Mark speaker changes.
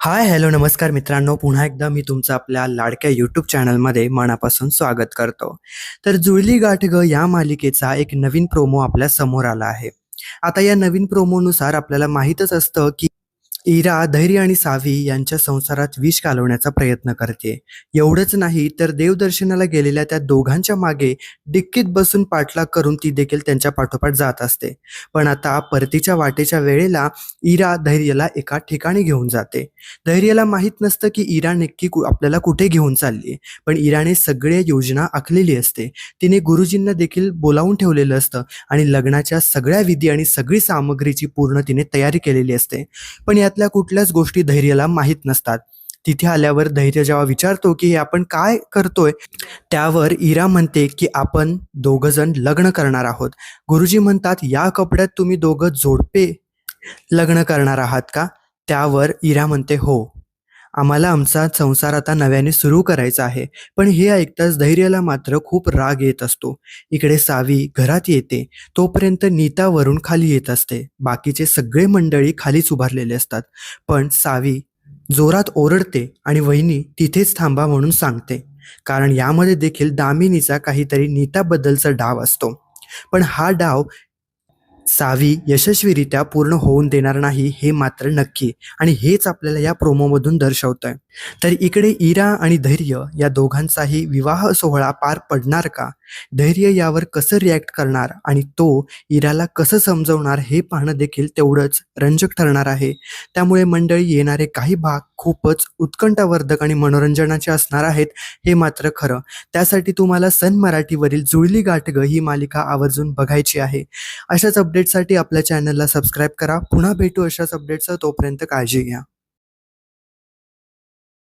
Speaker 1: Hi hello नमस्कार मित्रांनो. पुन्हा एकदा मी तुमचं आपल्या लाडक्या यूट्यूब चॅनलमध्ये मनापासून स्वागत करतो. तर जुळली गाठ ग या मालिकेचा एक नवीन प्रोमो आपल्यासमोर आला आहे. आता या नवीन प्रोमोनुसार आपल्याला माहीतच असतं की इरा धैर्य आणि सावी यांच्या संसारात विष घालवण्याचा प्रयत्न करते. एवढंच नाही तर देवदर्शनाला गेलेल्या त्या दोघांच्या मागे डिक्कीत बसून पाठलाग करून ती देखील त्यांच्या पाठोपाठ जात असते. पण आता परतीच्या वाटेच्या वेळेला इरा धैर्यला एका ठिकाणी घेऊन जाते. धैर्याला माहीत नसतं की इरा नक्की आपल्याला कुठे घेऊन चालली. पण इराने सगळे योजना आखलेली असते. तिने गुरुजींना देखील बोलावून ठेवलेलं असतं आणि लग्नाच्या सगळ्या विधी आणि सगळी सामग्रीची पूर्ण तिने तयारी केलेली असते. पण जगातल्या कुठल्याच गोष्टी धैर्याला माहीत नसतात. तिथे आल्यावर धैर्य जेव्हा विचारतो की हे आपण काय करतोय त्यावर इरा म्हणते की आपण दोघं जण लग्न करणार आहोत. गुरुजी म्हणतात या कपड्यात तुम्ही दोघं जोडपे लग्न करणार आहात का? त्यावर इरा म्हणते हो. आम्हाला आमचा संसार आता नव्याने सुरू करायचा आहे. पण हे ऐकताच धैर्याला मात्र खूप राग येत असतो. इकडे सावी घरात येते. तोपर्यंत नीता वरून खाली येत असते. बाकीचे सगळे मंडळी खालीच उभारलेले असतात. पण सावी जोरात ओरडते आणि वहिनी तिथेच थांबा म्हणून सांगते. कारण यामध्ये देखील दामिनीचा काहीतरी नीताबद्दलचा डाव असतो. पण हा डाव सावी यशस्वीरित्या पूर्ण होऊन देणार नाही हे मात्र नक्की. आणि हेच आपल्याला या प्रोमोमधून दर्शवतंय. तर इकडे इरा आणि धैर्य या दोघांचाही विवाह सोहळा पार पडणार का? धैर्य यावर कसं रिॲक्ट करणार आणि तो इराला कसं समजवणार हे पाहणं देखील तेवढंच रंजक ठरणार आहे. त्यामुळे मंडळी येणारे काही भाग खूपच उत्कंठावर्धक आणि मनोरंजनाचे असणार आहेत हे मात्र खरं. त्यासाठी तुम्हाला सन मराठीवरील जुळली गाठगं ही मालिका आवर्जून बघायची आहे. अशाच अपडेटसाठी आपल्या चॅनलला सबस्क्राईब करा. पुन्हा भेटू अशाच अपडेटचा तोपर्यंत काळजी घ्या.